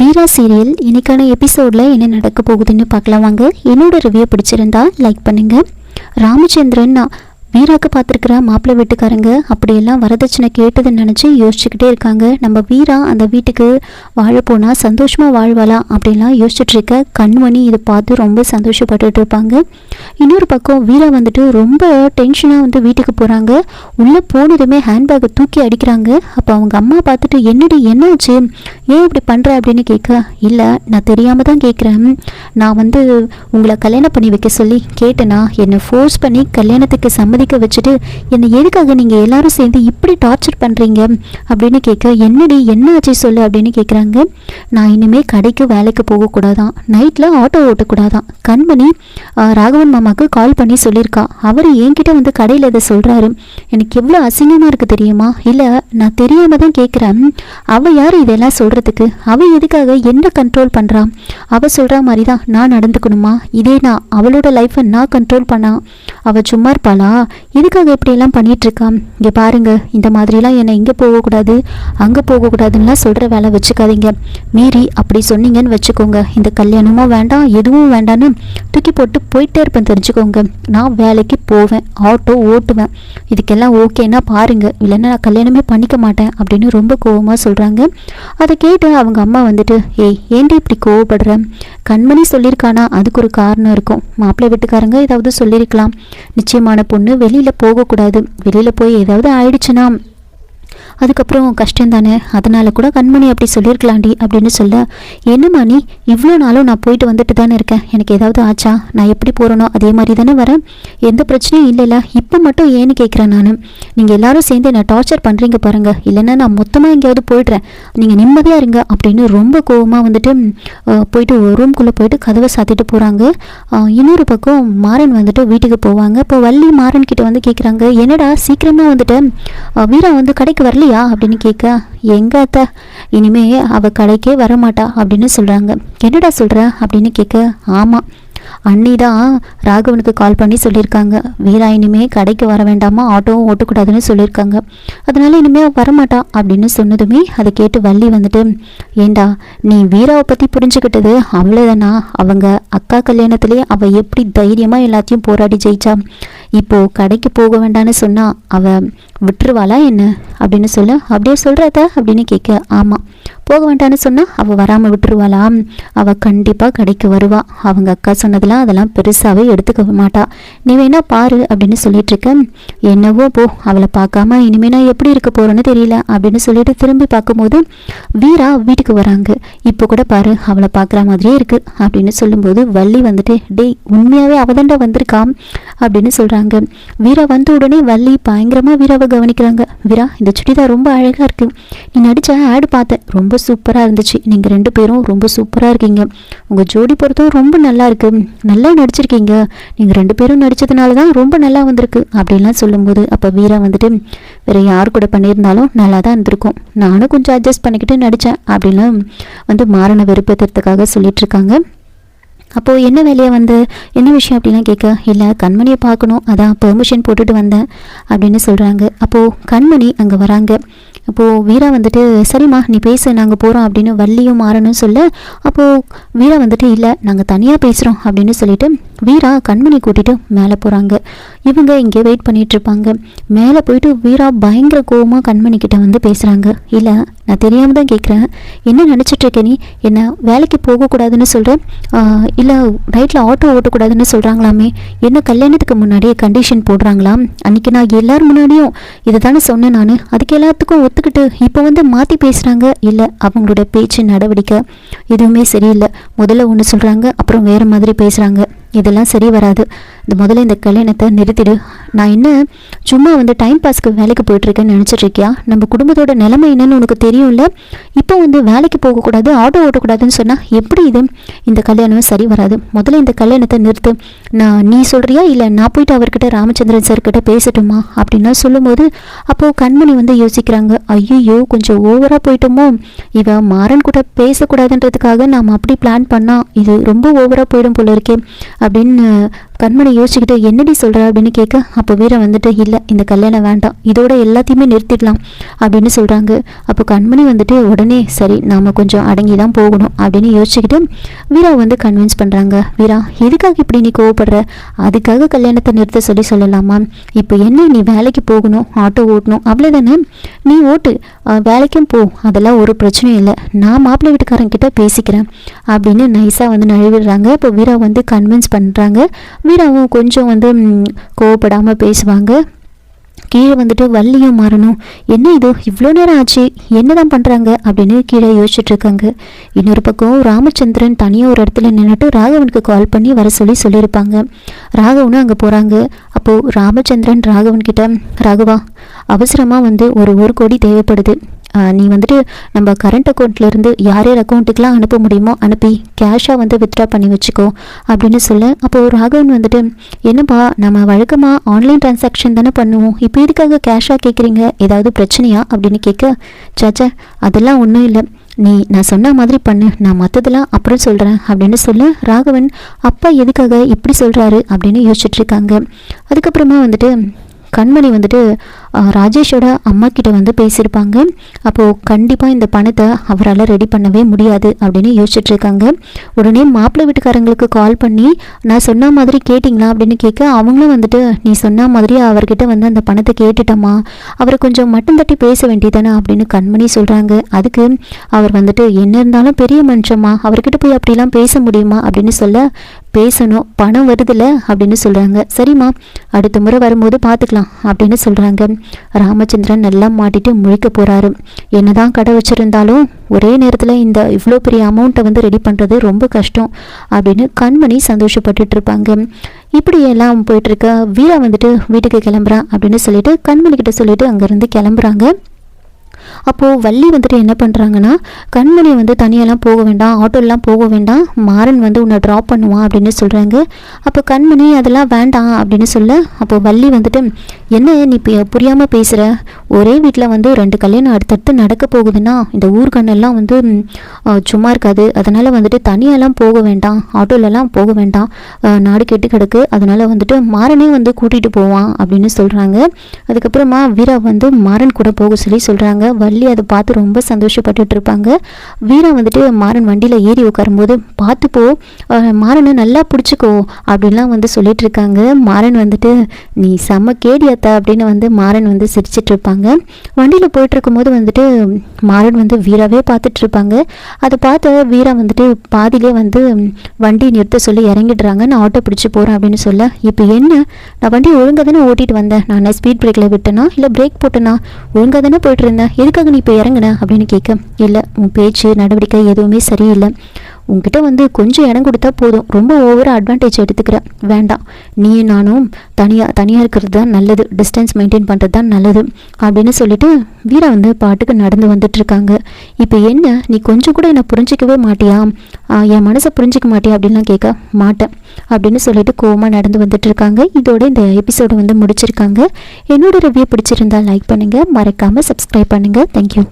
வீரா serial. இன்னைக்கான எபிசோடில் என்ன நடக்க போகுதுன்னு பார்க்கலாம் வாங்க. என்னோட ரிவ்யூ பிடிச்சிருந்தா லைக் பண்ணுங்கள் ராமச்சந்திரன் வீராக்கு பார்த்துருக்கிற மாப்பிள்ளை வீட்டுக்காரங்க அப்படியெல்லாம் வரதட்சணை கேட்டதுன்னு நினச்சி யோசிச்சுக்கிட்டே இருக்காங்க. நம்ம வீரா அந்த வீட்டுக்கு வாழ போனால் சந்தோஷமாக வாழ்வாளா அப்படின்லாம் யோசிச்சுட்டு இருக்க கண்மணி இதை பார்த்து ரொம்ப சந்தோஷப்பட்டுட்டு இருப்பாங்க. இன்னொரு பக்கம் வீரா வந்துட்டு ரொம்ப டென்ஷனாக வந்து வீட்டுக்கு போகிறாங்க உள்ளே போனதுமே ஹேண்ட்பேக்கை தூக்கி அடிக்கிறாங்க. அப்போ அவங்க அம்மா பார்த்துட்டு என்னடி என்னாச்சு ஏன் இப்படி பண்ணுற அப்படின்னு கேட்க இல்லை நான் தெரியாமல் தான் கேட்குறேன் நான் வந்து உங்களை கல்யாணம் பண்ணி வைக்க சொல்லி கேட்டேனா என்னை ஃபோர்ஸ் பண்ணி கல்யாணத்துக்கு சம்மதிக்க வச்சுட்டு என்னை எதுக்காக நீங்கள் எல்லாரும் சேர்ந்து இப்படி டார்ச்சர் பண்ணுறீங்க அப்படின்னு கேட்க என்னடி என்ன ஆச்சு சொல்லு அப்படின்னு கேட்குறாங்க நான் இனிமேல் கடைக்கு வேலைக்கு போகக்கூடாதான். நைட்டில் ஆட்டோ ஓட்டக்கூடாதான். கண்மணி ராகவன் மாமாவுக்கு கால் பண்ணி சொல்லியிருக்கா. அவர் என்கிட்ட வந்து கடையில் இதை சொல்கிறாரு எனக்கு எவ்வளோ அசிங்கமாக இருக்குது தெரியுமா? இல்லை நான் தெரியாமல் தான் கேட்குறேன் அவள் யார் இதெல்லாம் சொல்கிறதுக்கு அவள் எதுக்காக என்ன கண்ட்ரோல் பண்ணுறான் அவள் சொல்கிற மாதிரி தான் நான் நடந்துக்கணுமா? இதே நான் அவளோட லைஃப்பை நான் கண்ட்ரோல் பண்ணா? அவள் சும்மா இருப்பாளா? எதுக்காக இப்படியெல்லாம் பண்ணிகிட்ருக்கான் இங்கே பாருங்க இந்த மாதிரிலாம் என்னை இங்கே போகக்கூடாது அங்கே போகக்கூடாதுன்னுலாம் சொல்கிற வேலை வச்சுக்காதீங்க. மீறி அப்படி சொன்னீங்கன்னு வச்சுக்கோங்க. இந்த கல்யாணமும் வேண்டாம் எதுவும் வேண்டான்னு தூக்கி போட்டு போயிட்டே இருப்பேன் தெரிஞ்சுக்கோங்க. நான் வேலைக்கு போவேன் ஆட்டோ ஓட்டுவேன். இதுக்கெல்லாம் ஓகேன்னா பாருங்க இல்லைன்னா நான் கல்யாணமே பண்ணிக்க மாட்டேன் அப்படின்னு ரொம்ப கோவமாக சொல்கிறாங்க அதை கேட்டு அவங்க அம்மா வந்துட்டு ஏய் ஏன்டி இப்படி கோவப்படுற? கண்மணி சொல்லியிருக்கானா அதுக்கு ஒரு காரணம் இருக்கும். மாப்பிள்ளை வீட்டுக்காரங்க ஏதாவது சொல்லியிருக்கலாம். நிச்சயமான பொண்ணு வெளியில் போகக்கூடாது. வெளியில் போய் ஏதாவது ஆயிடுச்சுன்னா அதுக்கப்புறம் கஷ்டம் தானே? அதனால கூட கண்மணி அப்படி சொல்லியிருக்கலாண்டி அப்படின்னு சொல்ல என்னம்மா நீ? இவ்வளோ நாளும் நான் போயிட்டு வந்துட்டு தானே இருக்கேன். எனக்கு ஏதாவது ஆச்சா? நான் எப்படி போகிறனோ அதே மாதிரி தானே வரேன். எந்த பிரச்சனையும் இல்லைல்ல. இப்போ மட்டும் ஏன்னு கேட்குறேன் நான். நீங்கள் எல்லாரும் சேர்ந்து என்னை டார்ச்சர் பண்ணுறீங்க பாருங்கள் இல்லைன்னா நான் மொத்தமாக எங்கேயாவது போயிடுறேன். நீங்கள் நிம்மதியாக இருங்க அப்படின்னு ரொம்ப கோவமாக வந்துட்டு போயிட்டு ரூம்குள்ளே போயிட்டு கதவை சாத்திட்டு போகிறாங்க இன்னொரு பக்கம் மாறன் வந்துட்டு வீட்டுக்கு போவாங்க. இப்போ வள்ளி மாறன் கிட்ட வந்து கேட்குறாங்க என்னடா சீக்கிரமாக வந்துட்டு வீரா வந்து கடைக்கு வரல? இல்லையா அப்படின்னு கேட்க எங்க அத்தை? இனிமே அவ கடைக்கே வரமாட்டா அப்படின்னு சொல்றாங்க. என்னடா சொல்ற? அப்படின்னு கேட்க ஆமா அண்ணி தான் ராகவனுக்கு கால் பண்ணி சொல்லியிருக்காங்க. வீரா இனிமே கடைக்கு வர வேண்டாமா? ஆட்டோவும் ஓட்டக்கூடாதுன்னு சொல்லியிருக்காங்க. அதனால இனிமே வரமாட்டா அப்படின்னு சொன்னதுமே அதை கேட்டு வள்ளி வந்துட்டு ஏண்டா நீ வீராவை பற்றி புரிஞ்சுக்கிட்டது அவ்வளோதானா அவங்க அக்கா கல்யாணத்துலேயே அவ எப்படி தைரியமாக எல்லாத்தையும் போராடி ஜெயிச்சா? இப்போ கடைக்கு போக வேண்டான்னு சொன்னா அவள் விட்டுருவாளா என்ன? அப்படின்னு சொல்ல அப்படியே சொல்கிறத அப்படின்னு கேட்க ஆமாம் போக வேண்டான்னு சொன்னால் அவள் வராமல் விட்டுருவாளா? அவள் கண்டிப்பாக கடைக்கு வருவா. அவங்க அக்கா சொன்னதெல்லாம் அதெல்லாம் பெருசாகவே எடுத்துக்க மாட்டா. நீ வேணா பாரு அப்படின்னு சொல்லிட்டு இருக்க. என்னவோ போ அவளை பார்க்காம இனிமே நான் எப்படி இருக்க போகிறேன்னு தெரியல அப்படின்னு சொல்லிட்டு திரும்பி பார்க்கும்போது வீரா வீட்டுக்கு வராங்க. இப்போ கூட பாரு அவளை பார்க்குற மாதிரியே இருக்குது அப்படின்னு சொல்லும்போது வள்ளி வந்துட்டு டேய் உண்மையாகவே அவதண்டா வந்திருக்காம் அப்படின்னு சொல்கிறாங்க வீரா வந்த உடனே வள்ளி பயங்கரமாக வீராவை கவனிக்கிறாங்க. வீரா இந்த சுடிதார் ரொம்ப அழகாக இருக்கு. நீ நடித்த ஆடு பார்த்தேன் ரொம்ப சூப்பராக இருந்துச்சு. நீங்கள் ரெண்டு பேரும் ரொம்ப சூப்பராக இருக்கீங்க. உங்கள் ஜோடி பொறுத்தும் ரொம்ப நல்லா இருக்கு. நல்லா நடிச்சிருக்கீங்க. நீங்கள் ரெண்டு பேரும் நடித்ததுனால தான் ரொம்ப நல்லா வந்திருக்கு. அப்படின்லாம் சொல்லும்போது அப்போ வீரா வந்துட்டு வேற யார் கூட பண்ணியிருந்தாலும் நல்லா தான் இருந்திருக்கும். நானும் கொஞ்சம் அட்ஜஸ்ட் பண்ணிக்கிட்டு நடித்தேன் அப்படின்லாம் வந்து மாறின விருப்பத்திற்காக சொல்லிட்டு இருக்காங்க. அப்போது என்ன வேலையை வந்து? என்ன விஷயம் அப்படிலாம் கேட்க இல்லை கண்மணியை பார்க்கணும். அதான் பெர்மிஷன் போட்டுட்டு வந்தேன் அப்படின்னு சொல்கிறாங்க அப்போது கண்மணி அங்கே வராங்க. அப்போது வீரா வந்துட்டு சரிம்மா நீ பேசு நாங்கள் போகிறோம் அப்படின்னு வள்ளியும் மாறணும் சொல்ல அப்போது வீரா வந்துட்டு இல்லை நாங்கள் தனியாக பேசுகிறோம் அப்படின்னு சொல்லிட்டு வீரா கண்மணி கூட்டிகிட்டு மேலே போகிறாங்க இவங்க இங்கே வெயிட் பண்ணிட்டு இருப்பாங்க. மேலே போயிட்டு வீரா பயங்கர கோவமாக கண்மணி கிட்ட வந்து பேசுகிறாங்க இல்லை நான் தெரியாமல் தான் கேட்குறேன் என்ன நினச்சிட்ருக்கே நீ? என்ன வேலைக்கு போகக்கூடாதுன்னு சொல்கிறேன் இல்லை நைட்டில் ஆட்டோ ஓட்டக்கூடாதுன்னு சொல்கிறாங்களாமே என்ன கல்யாணத்துக்கு முன்னாடியே கண்டிஷன் போடுறாங்களாம் அன்றைக்கி நான் எல்லார் முன்னாடியும் இதை தானே சொன்னேன் நான். அதுக்கு எல்லாத்துக்கும் ஒத்துக்கிட்டு இப்போ வந்து மாற்றி பேசுகிறாங்க இல்லை அவங்களோட பேச்சு நடவடிக்கை எதுவுமே சரியில்லை. முதல்ல ஒன்று சொல்கிறாங்க அப்புறம் வேறு மாதிரி பேசுகிறாங்க இதெல்லாம் சரி வராது. இந்த முதல்ல இந்த கல்யாணத்தை நிறுத்திடு. நான் என்ன சும்மா வந்து டைம் பாஸ்க்கு வேலைக்கு போயிட்டுருக்கேன்னு நினச்சிட்ருக்கியா நம்ம குடும்பத்தோட நிலைமை என்னன்னு உனக்கு தெரியும்ல? இப்போ வந்து வேலைக்கு போகக்கூடாது ஆட்டோ ஓட்டக்கூடாதுன்னு சொன்னால் எப்படி இது? இந்த கல்யாணம் சரி வராது. முதல்ல இந்த கல்யாணத்தை நிறுத்து. நான் நீ சொல்கிறியா இல்லை நான் போயிட்டு அவர்கிட்ட ராமச்சந்திரன் சார்கிட்ட பேசட்டுமா? அப்படின்னா சொல்லும்போது அப்போது கண்மணி வந்து யோசிக்கிறாங்க. ஐயோ கொஞ்சம் ஓவராக போயிட்டோமோ? இவன் மாறன் கூட பேசக்கூடாதுன்றதுக்காக நாம் அப்படி பிளான் பண்ணால் இது ரொம்ப ஓவராக போயிடும் போல இருக்கே அப்படின்னு கண்மணி யோசிச்சுக்கிட்டு என்னடி சொல்கிற அப்படின்னு கேட்க அப்போ வீரா வந்துட்டு இல்லை இந்த கல்யாணம் வேண்டாம். இதோட எல்லாத்தையுமே நிறுத்திடலாம். அப்படின்னு சொல்கிறாங்க அப்போ கண்மணி வந்துட்டு உடனே சரி நாம் கொஞ்சம் அடங்கி தான் போகணும். அப்படின்னு யோசிச்சுக்கிட்டு வீரா வந்து கன்வின்ஸ் பண்ணுறாங்க வீரா எதுக்காக இப்படி நீ கோவப்படுற? அதுக்காக கல்யாணத்தை நிறுத்த சொல்லி சொல்லலாமா? இப்போ என்ன நீ வேலைக்கு போகணும் ஆட்டோ ஓட்டணும் அவ்வளோதானே நீ ஓட்டு. வேலைக்கும் போ. அதெல்லாம் ஒரு பிரச்சனையும் இல்லை. நான் மாப்பிள்ளை வீட்டுக்காரங்கிட்ட பேசிக்கிறேன். அப்படின்னு நைஸாக வந்து நழுவிடுறாங்க. இப்போ வீரா வந்து கன்வின்ஸ் பண்ணுறாங்க வீராவும் கொஞ்சம் வந்து கோவப்படாமல் பேசுவாங்க. கீழே வந்துட்டு வள்ளியும் மாறணும். என்ன இது? இவ்வளோ நேரம் ஆச்சு. என்ன தான் பண்ணுறாங்க அப்படின்னு கீழே யோசிச்சுட்டு இருக்காங்க இன்னொரு பக்கம் ராமச்சந்திரன் தனியாக ஒரு இடத்துல நின்றுட்டு ராகவனுக்கு கால் பண்ணி வர சொல்லி சொல்லியிருப்பாங்க. ராகவனும் அங்கே போகிறாங்க அப்போது ராமச்சந்திரன் ராகவன்கிட்ட ராகவா அவசரமாக வந்து ஒரு ஒரு கோடி தேவைப்படுது. நீ வந்துட்டு நம்ம கரண்ட் அக்கௌண்ட்லேருந்து யார் யார் அக்கௌண்ட்டுக்கெலாம் அனுப்ப முடியுமோ அனுப்பி கேஷாக வந்து வித்ட்ரா பண்ணி வச்சுக்கோ அப்படின்னு சொல்ல. அப்போது ராகவன் வந்துட்டு என்னப்பா நம்ம வழக்கமாக ஆன்லைன் டிரான்சாக்ஷன் தானே பண்ணுவோம். இப்போ இதுக்காக கேஷாக கேட்குறீங்க ஏதாவது பிரச்சனையா? அப்படின்னு கேட்க சாச்சா அதெல்லாம் ஒன்றும் இல்லை. நீ நான் சொன்ன மாதிரி பண்ணு. நான் மற்றதெல்லாம் அப்புறம் சொல்கிறேன் அப்படின்னு சொல்ல ராகவன். அப்பா எதுக்காக இப்படி சொல்கிறாரு அப்படின்னு யோசிச்சுட்ருக்காங்க அதுக்கப்புறமா வந்துட்டு கண்மணி வந்துட்டு ராஜேஷோட அம்மா கிட்ட வந்து பேசியிருப்பாங்க. அப்போது கண்டிப்பாக இந்த பணத்தை அவரால் ரெடி பண்ணவே முடியாது அப்படின்னு யோசிச்சுட்டு இருக்காங்க உடனே மாப்பிள்ளை வீட்டுக்காரங்களுக்கு கால் பண்ணி நான் சொன்ன மாதிரி கேட்டிங்களா? அப்படின்னு கேட்க அவங்களும் வந்துட்டு நீ சொன்ன மாதிரி அவர்கிட்ட வந்து அந்த பணத்தை கேட்டுட்டம்மா. அவரை கொஞ்சம் மட்டும் தட்டி பேச வேண்டியதானே அப்படின்னு கண்மணி சொல்கிறாங்க அதுக்கு அவர் வந்துட்டு என்ன இருந்தாலும் பெரிய மனுஷம்மா அவர்கிட்ட போய் அப்படிலாம் பேச முடியுமா? அப்படின்னு சொல்ல பேசணும் பணம் வருதுல்ல அப்படின்னு சொல்கிறாங்க சரிம்மா அடுத்த முறை வரும்போது பார்த்துக்கலாம் அப்படின்னு சொல்கிறாங்க ராமச்சந்திரன் நல்லா மாட்டிட்டு முழிக்க போகிறாரு என்னதான் கடை வச்சுருந்தாலும் ஒரே நேரத்தில் இந்த இவ்வளோ பெரிய அமௌண்ட்டை வந்து ரெடி பண்ணுறது ரொம்ப கஷ்டம் அப்படின்னு கண்மணி சந்தோஷப்பட்டுட்டு இருப்பாங்க. இப்படி எல்லாம் போயிட்டுருக்க வீரா வந்துட்டு வீட்டுக்கு கிளம்புறான் அப்படின்னு சொல்லிட்டு கண்மணி கிட்ட சொல்லிட்டு அங்கேருந்து கிளம்புறாங்க. அப்போது வள்ளி வந்துட்டு என்ன பண்ணுறாங்கன்னா கண்மணி வந்து தனியெல்லாம் போக வேண்டாம் ஆட்டோலாம் போக வேண்டாம் மாறன் வந்து உன்னை ட்ராப் பண்ணுவான் அப்படின்னு சொல்கிறாங்க அப்போ கண்மணி அதெல்லாம் வேண்டாம் அப்படின்னு சொல்ல அப்போது வள்ளி வந்துட்டு என்ன நீ புரியாமல் பேசுகிற ஒரே வீட்டில் வந்து ரெண்டு கல்யாணம் அடுத்தடுத்து நடக்க போகுதுன்னா இந்த ஊர்கண்ணெல்லாம் வந்து சும்மா இருக்காது. அதனால் வந்துட்டு தனியாலாம் போக வேண்டாம். ஆட்டோலலாம் போக வேண்டாம். நாடு கெட்டு கிடக்கு. அதனால் வந்துட்டு மாறனே வந்து கூட்டிகிட்டு போவான் அப்படின்னு சொல்கிறாங்க அதுக்கப்புறமா வீரா வந்து மாறன் கூட போக சொல்லி சொல்கிறாங்க வள்ளி அதை பார்த்து ரொம்ப சந்தோஷப்பட்டுட்டு இருப்பாங்க. வீரா வந்துட்டு மாறன் வண்டியில் ஏறி உட்காரும்போது பார்த்து போ. மாறனை நல்லா பிடிச்சிக்கோ. அப்படின்லாம் வந்து சொல்லிட்டு இருக்காங்க. மாறன் வந்துட்டு நீ செம்ம கேடியாத்தா அப்படின்னு வந்து மாறன் வந்து சிரிச்சிட்டு இருப்பாங்க. வண்டியில் போயிட்டுருக்கும்போது வந்துட்டு மாறன் வந்து வீராவே பார்த்துட்டு இருப்பாங்க அதை பார்த்த வீரா வந்துட்டு பாதியிலே வந்து வண்டி நிறுத்த சொல்லி இறங்கிடுறாங்க. நான் ஆட்டோ பிடிச்சி போகிறேன் அப்படின்னு சொல்ல இப்போ என்ன? நான் வண்டி ஒழுங்காக தானே ஓட்டிட்டு வந்தேன். நான் என்ன ஸ்பீட் பிரேக்கில் விட்டேனா? இல்லை பிரேக் போட்டேனா? ஒழுங்காக தானே போயிட்டு இருந்தேன் எதுக்காக நீ இப்போ இறங்குன? அப்படின்னு கேட்க இல்லை உன் பேச்சு நடவடிக்கை எதுவுமே சரியில்லை. உங்ககிட்ட வந்து கொஞ்சம் இடம் கொடுத்தா போதும். ரொம்ப ஓவராக அட்வான்டேஜ் எடுத்துக்கிற. வேண்டாம். நீ நானும் தனியாக தனியாக இருக்கிறது தான் நல்லது. டிஸ்டன்ஸ் மெயின்டைன் பண்ணுறது தான் நல்லது. அப்படின்னு சொல்லிட்டு வீரா வந்து பாட்டுக்கு நடந்து வந்துட்டுருக்காங்க. இப்போ என்ன? நீ கொஞ்சம் கூட என்னை புரிஞ்சிக்கவே மாட்டியா? என் மனசை புரிஞ்சிக்க மாட்டியா அப்படின்லாம் கேட்க மாட்டேன். அப்படின்னு சொல்லிட்டு கோவமாக நடந்து வந்துட்டுருக்காங்க. இதோட இந்த எபிசோடை வந்து முடிச்சிருக்காங்க. என்னோட ரிவ்யூ பிடிச்சிருந்தா லைக் பண்ணுங்கள் மறக்காமல் சப்ஸ்கிரைப் பண்ணுங்கள் தேங்க்யூ